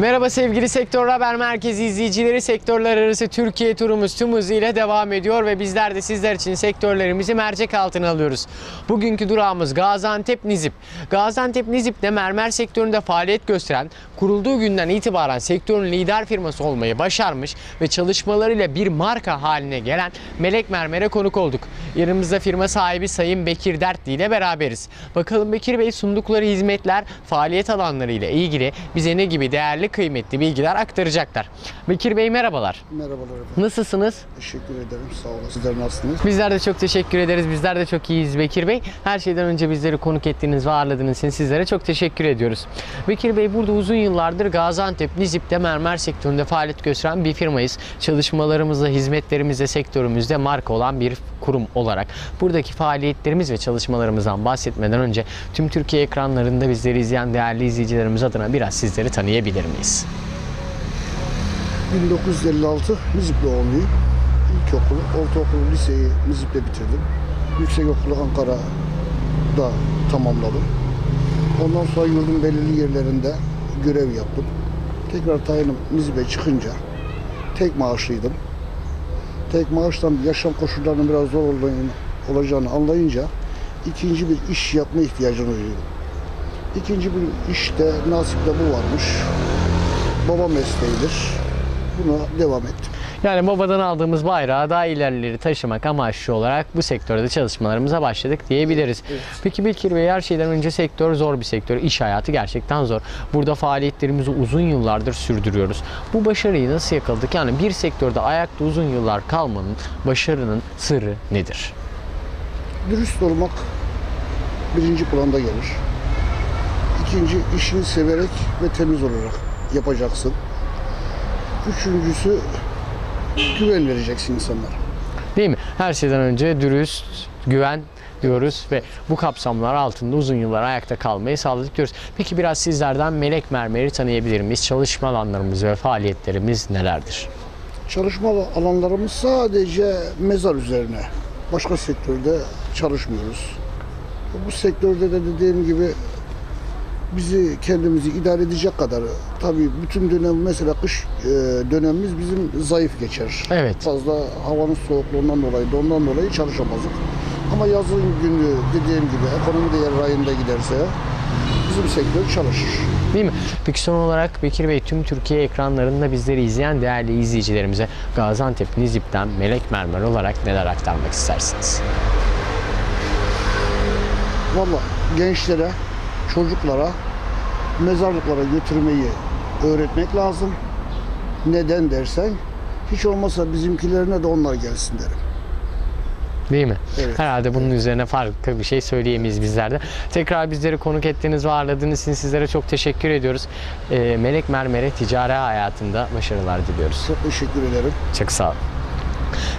Merhaba sevgili Sektör Haber Merkezi izleyicileri. Sektörler arası Türkiye turumuz tüm hızıyla devam ediyor ve bizler de sizler için sektörlerimizi mercek altına alıyoruz. Bugünkü durağımız Gaziantep Nizip. Gaziantep Nizip'te mermer sektöründe faaliyet gösteren, kurulduğu günden itibaren sektörün lider firması olmayı başarmış ve çalışmalarıyla bir marka haline gelen Melek Mermer'e konuk olduk. Yanımızda firma sahibi Sayın Bekir Dertli ile beraberiz. Bakalım Bekir Bey sundukları hizmetler, faaliyet alanları ile ilgili bize ne gibi değerli kıymetli bilgiler aktaracaklar. Bekir Bey merhabalar. Merhabalar efendim. Nasılsınız? Teşekkür ederim. Sağ olun. Sizler nasılsınız? Bizler de çok teşekkür ederiz. Bizler de çok iyiyiz Bekir Bey. Her şeyden önce bizleri konuk ettiğiniz ve ağırladığınız için sizlere çok teşekkür ediyoruz. Bekir Bey burada uzun yıllardır Gaziantep Nizip'te mermer sektöründe faaliyet gösteren bir firmayız. Çalışmalarımızla, hizmetlerimizle sektörümüzde marka olan bir kurum olarak buradaki faaliyetlerimiz ve çalışmalarımızdan bahsetmeden önce tüm Türkiye ekranlarında bizleri izleyen değerli izleyicilerimiz adına biraz sizleri tanıyabilir miyiz? 1956 Nizip doğumluyum. İlkokulu, ortaokulu, liseyi Nizip'te bitirdim. Yüksek okulu Ankara'da tamamladım. Ondan sonra yurdun belirli yerlerinde görev yaptım. Tekrar tayinim Nizip'e çıkınca tek maaşlıydım. Tek maaştan yaşam koşullarının biraz zor olacağını anlayınca ikinci bir iş yapma ihtiyacını duydum. İkinci bir işte nasipte bu varmış. Baba mesleğidir. Buna devam ettim. Yani babadan aldığımız bayrağı daha ilerleri taşımak amaçlı olarak bu sektörde çalışmalarımıza başladık diyebiliriz. Peki Bekir Bey her şeyden önce sektör zor bir sektör. İş hayatı gerçekten zor. Burada faaliyetlerimizi uzun yıllardır sürdürüyoruz. Bu başarıyı nasıl yakaladık? Yani bir sektörde ayakta uzun yıllar kalmanın, başarının sırrı nedir? Dürüst olmak birinci planda gelir. İkinci işini severek ve temiz olarak yapacaksın. Üçüncüsü güven vereceksin insanlara. Değil mi? Her şeyden önce dürüst, güven diyoruz ve bu kapsamlar altında uzun yıllar ayakta kalmayı sağladık diyoruz. Peki biraz sizlerden Melek Mermer'i tanıyabilir miyiz? Çalışma alanlarımız ve faaliyetlerimiz nelerdir? Çalışma alanlarımız sadece mezar üzerine. Başka sektörde çalışmıyoruz. Bu sektörde de dediğim gibi bizi kendimizi idare edecek kadar tabii bütün dönem mesela kış e, dönemimiz bizim zayıf geçer. Evet. Fazla havanın soğukluğundan dolayı da ondan dolayı çalışamazdık. Ama yazın günü dediğim gibi ekonomi de yer rayında giderse bizim sektör çalışır. Değil mi? Peki son olarak Bekir Bey tüm Türkiye ekranlarında bizleri izleyen değerli izleyicilerimize Gaziantep Nizip'ten Melek Mermer olarak neler aktarmak istersiniz? Valla gençlere, çocuklara mezarlıklara götürmeyi öğretmek lazım. Neden dersen hiç olmazsa bizimkilerine de onlar gelsin derim. Değil mi? Evet. Herhalde bunun üzerine farklı bir şey söyleyemeyiz bizler de. Tekrar bizleri konuk ettiğiniz ve ağırladığınız için sizlere çok teşekkür ediyoruz. Ee, Melek Mermer'e ticari hayatında başarılar diliyoruz. Çok teşekkür ederim. Çok sağ olun.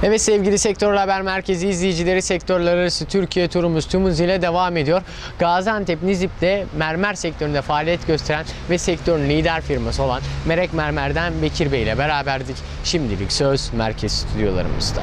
Evet sevgili Sektör Haber Merkezi izleyicileri sektörler arası Türkiye turumuz tüm hızıyla devam ediyor. Gaziantep Nizip'te mermer sektöründe faaliyet gösteren ve sektörün lider firması olan Merek Mermer'den Bekir Bey ile beraberdik. Şimdilik söz merkez stüdyolarımızda.